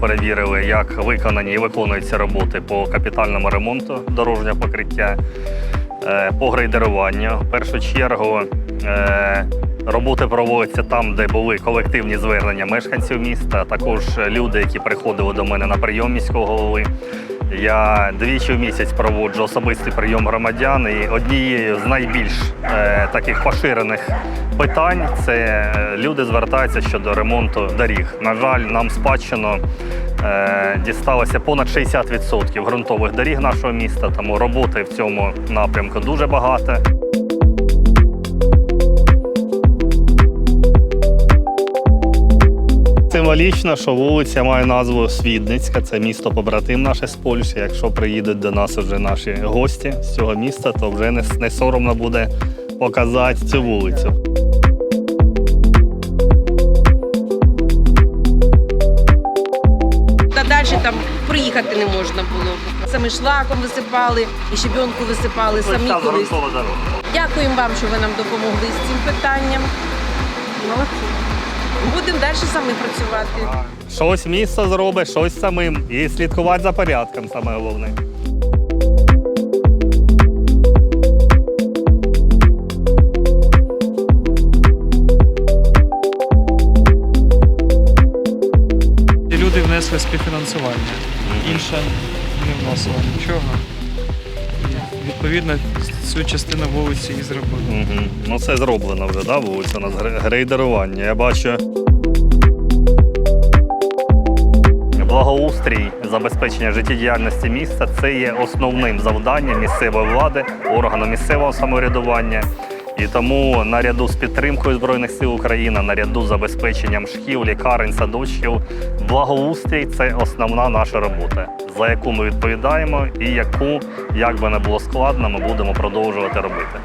перевірили, як виконані і виконуються роботи по капітальному ремонту дорожнього покриття, е, по грейдеруванню. В першу чергу е, роботи проводяться там, де були колективні звернення мешканців міста, а також люди, які приходили до мене на прийом міського голови. Я двічі в місяць проводжу особистий прийом громадян. І однією з найбільш е, таких поширених питань це люди звертаються щодо ремонту доріг. На жаль, нам спадщину е, дісталося понад 60% ґрунтових доріг нашого міста, тому роботи в цьому напрямку дуже багато. Символічно, що вулиця має назву Свідницька, це місто побратим наше з Польщі. Якщо приїдуть до нас вже наші гості з цього міста, то вже не, не соромно буде показати цю вулицю. Та далі там проїхати не можна було. Саме шлаком висипали і щебенку висипали самі колись. Дякуємо вам, що ви нам допомогли з цим питанням. Молодці. Будемо далі самі працювати. Щось місто зробить, щось самим. І слідкувати за порядком, саме головне. Люди внесли співфінансування. Інше не вносило нічого. І, відповідно, цю частину вулиці і зробили. Угу. Ну це зроблено вже, да, вулиця у нас грейдерування. Я бачу. Благоустрій, забезпечення життєдіяльності міста це є основним завданням місцевої влади, органу місцевого самоврядування. І тому наряду з підтримкою Збройних сил України, наряду з забезпеченням шкіл, лікарень, садочків, благоустрій це основна наша робота, за яку ми відповідаємо і яку, як би не було складно, ми будемо продовжувати робити.